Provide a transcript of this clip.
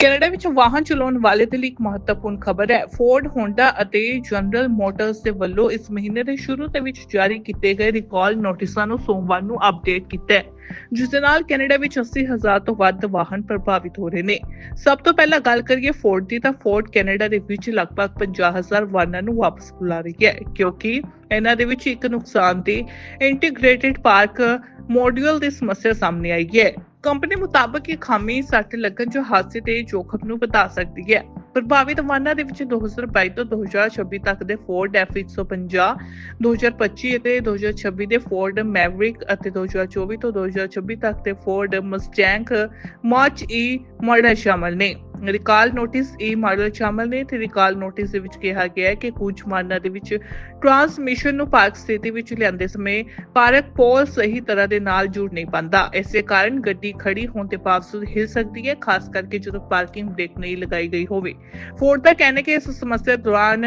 Canada ਵਿੱਚ ਵਾਹਨ ਚਲਾਉਣ ਵਾਲੇ ਦੇ ਲਈ ਇੱਕ ਮਹੱਤਵਪੂਰਨ ਖਬਰ ਹੈ। ਫੋਰਡ, ਹੋਂਡਾ ਅਤੇ ਜਨਰਲ ਮੋਟਰਸ ਦੇ ਵੱਲੋਂ ਇਸ ਮਹੀਨੇ ਦੇ ਸ਼ੁਰੂ ਦੇ ਵਿੱਚ ਜਾਰੀ ਕੀਤੇ ਗਏ ਰਿਕਾਲ ਨੋਟਿਸਾਂ ਨੂੰ ਸੋਮਵਾਰ ਨੂੰ ਅਪਡੇਟ ਕੀਤਾ ਹੈ, ਜਿਸ ਦੇ ਨਾਲ ਕੈਨੇਡਾ ਵਿੱਚ 80000 ਤੋਂ ਵੱਧ ਵਾਹਨ ਪ੍ਰਭਾਵਿਤ ਹੋ ਰਹੇ ਨੇ। ਸਭ ਤੋਂ ਪਹਿਲਾਂ ਗੱਲ ਕਰੀਏ ਫੋਰਡ ਦੀ, ਤਾਂ ਫੋਰਡ ਕੈਨੇਡਾ ਦੇ ਵਿੱਚ ਲਗਭਗ 50000 ਵਾਹਨਾਂ ਨੂੰ ਵਾਪਸ ਬੁਲਾ ਰਹੀ ਹੈ, ਕਿਉਂਕਿ ਇਹਨਾਂ ਦੇ ਵਿੱਚ ਇੱਕ ਨੁਕਸਾਨ ਨੁਕਸਾਨਦੇਹ ਇੰਟੀਗ੍ਰੇਟਿਡ ਪਾਰਕ ਮੋਡਿਊਲ ਦੀ ਸਮੱਸਿਆ ਸਾਹਮਣੇ ਆਈ ਹੈ। ਕੰਪਨੀ ਮੁਤਾਬਕ ਇਹ ਖਾਮੀ ਸੱਟ ਲੱਗਣ ਜੋ ਹਾਦਸੇ ਦੇ ਜੋਖਮ ਨੂੰ ਵਧਾ ਸਕਦੀ ਹੈ। ਪ੍ਰਭਾਵਿਤ ਵਾਹਨਾਂ ਦੇ ਵਿੱਚ 2022 ਤੋਂ 2026 ਤੱਕ ਦੇ ਫੋਰਡ F150 2025 ਅਤੇ 2026 ਦੇ ਫੋਰਡ ਮੈਵਰਿਕ ਅਤੇ 2024 ਤੋਂ 2026 ਤੱਕ ਦੇ Ford Mustang Mach E model ਸ਼ਾਮਲ ਨੇ। ਰਿਕਾਲ ਨੋਟਿਸ ਈ ਮਾਡਲ ਸ਼ਾਮਲ ਨੇ ਤੇ ਰਿਕਾਲ ਨੋਟਿਸ ਦੇ ਵਿੱਚ ਕਿਹਾ ਗਿਆ ਹੈ ਕਿ ਕੁਝ ਵਾਹਨਾਂ ਦੇ ਵਿੱਚ ਟਰਾਂਸਮਿਸ਼ਨ ਨੂੰ ਪਾਰਕ ਸਥਿਤੀ ਵਿੱਚ ਲਿਆਂਦੇ ਸਮੇਂ ਪਾਰਕ ਪੋਲ ਸਹੀ ਤਰ੍ਹਾਂ ਦੇ ਨਾਲ ਜੁੜ ਨਹੀਂ ਪਾਉਂਦਾ। ਇਸੇ ਕਾਰਨ ਗੱਡੀ ਖੜੀ ਹੋਣ ਦੇ ਬਾਵਜੂਦ ਹਿਲ ਸਕਦੀ ਹੈ, ਖਾਸ ਕਰਕੇ ਜਦੋਂ ਪਾਰਕਿੰਗ ਬ੍ਰੇਕ ਨਹੀਂ ਲਗਾਈ ਗਈ ਹੋਵੇ। ਫੋਰਡ ਦਾ ਕਹਿਣਾ ਹੈ ਕਿ ਇਸ ਸਮੱਸਿਆ ਦੌਰਾਨ